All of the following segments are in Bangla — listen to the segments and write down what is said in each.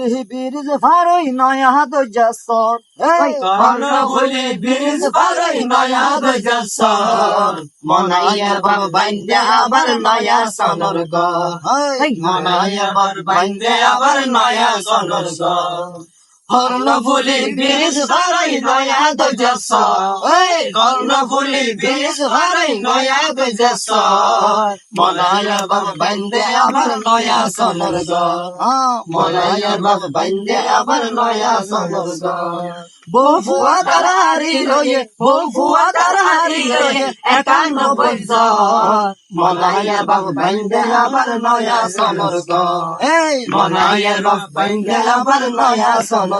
ফুলি ব্রিজ ফারই নয়া দজাসর এই কর্ণফুলি ব্রিজ ফারই নয়া দজাসর মনাইয়ার বাব বাইন্দে আবার নয়া সনর গ মনাইয়ার বাব বাইন্দে আবার নয়া সনর গো কর্ণফুলি ব্রিজ পারই নয়া দজাসর এই কর্ণফুলি ব্রিজ পারই নয়া দজাসর মনাইয়ার বাব বাইন্দে আবার নয়া সনর মনাইয়ার বাব বাইন্দে আবার নয়া সনর গো বফুয়া তারারি রয়ে বফুয়া তারারি রয়ে একানব্বই মনাইয়ার বাব বাইন্দে আবার নয়া সনর মনাইয়ার বাব বাইন্দে আবার নয়া সনর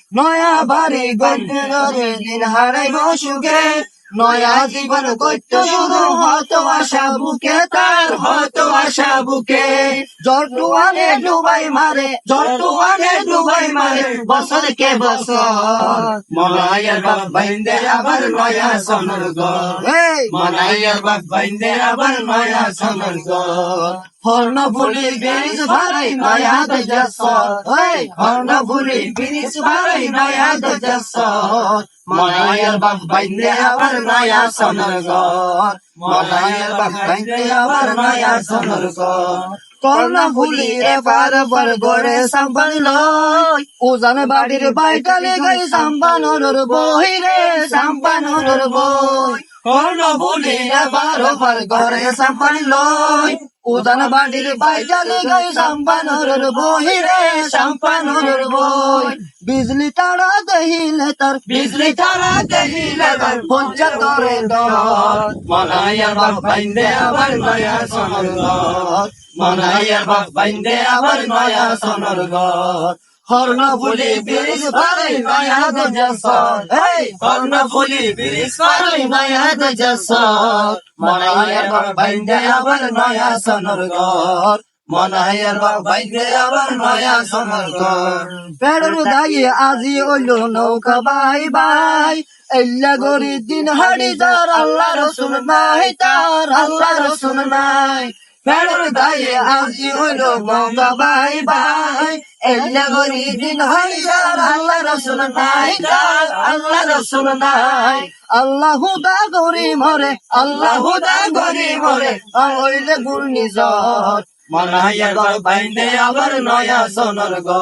নয়া বাড়ি গন্ধ দিন হারাইব সুখে। নয়া জীবন গত্য শুরু হত আশা বুকে তার হত আশা বুকে জটুয়ানে ডুবাই মারে জটুয়ানে ডুবাই মারে বছর কে বছর। মনাইয়ার বাপ বাইন্দে আবার নয়া গো এই। বাপ বাইন্দে আবার নয়া সনর গো হর্ণ ফুলি ব্রিজ ভারাই নয়া দজস হর্ণ ফুলি ব্রিজ ভারাই নয়া দজস মনাইয়ার বাপ বাইন্দে আবার নয়া সনর গো মনাইয়ার বাপ বাইন্দে আবার নয়া সনর গো কর্ণ ফুলি এবার বর গড়ে সাম্পানিল উজান বাড়ির বাইটালে গাই সাম্পানোর বই রে সাম্পানোর বই কর্ণ ফুলি এবার বর গড়ে সাম্পানিল উজান বাড়ির বাইটালে গাই সাম্পানোর বই রে সাম্পানোর বই। বিজলি তারা দহিলে তার বিজলি তারা দহিলে তার পঞ্চাতরে দর মনাইয়ার বাপ বাইন্দে আবার নয়া সনর গর মনাইয়ার বাপ বাইন্দে আবার নয়া সনর গো কর্ণফুলি ব্রিজ পারই নয়া দজস মনাইয়ার বাপ বাইন্দে আবার নয়া সনর দায়ে আজি নৌকা বাই বাই। এল্লা গরি দিন হাড়ি যার আল্লাহ রসুল নাই তার, আল্লাহ রসুল নাই। পেড়র দায়ে আজি হইল মঙ্গা বাই বাই এল্লা গরি দিন হই যার, আল্লাহ রসুল নাই যার, আল্লাহ রসুল নাই। আল্লাহ দা গরি মরে, আল্লাহ দা গরি মরে হইলে বাইন্দে আবার নয়া সোনর গো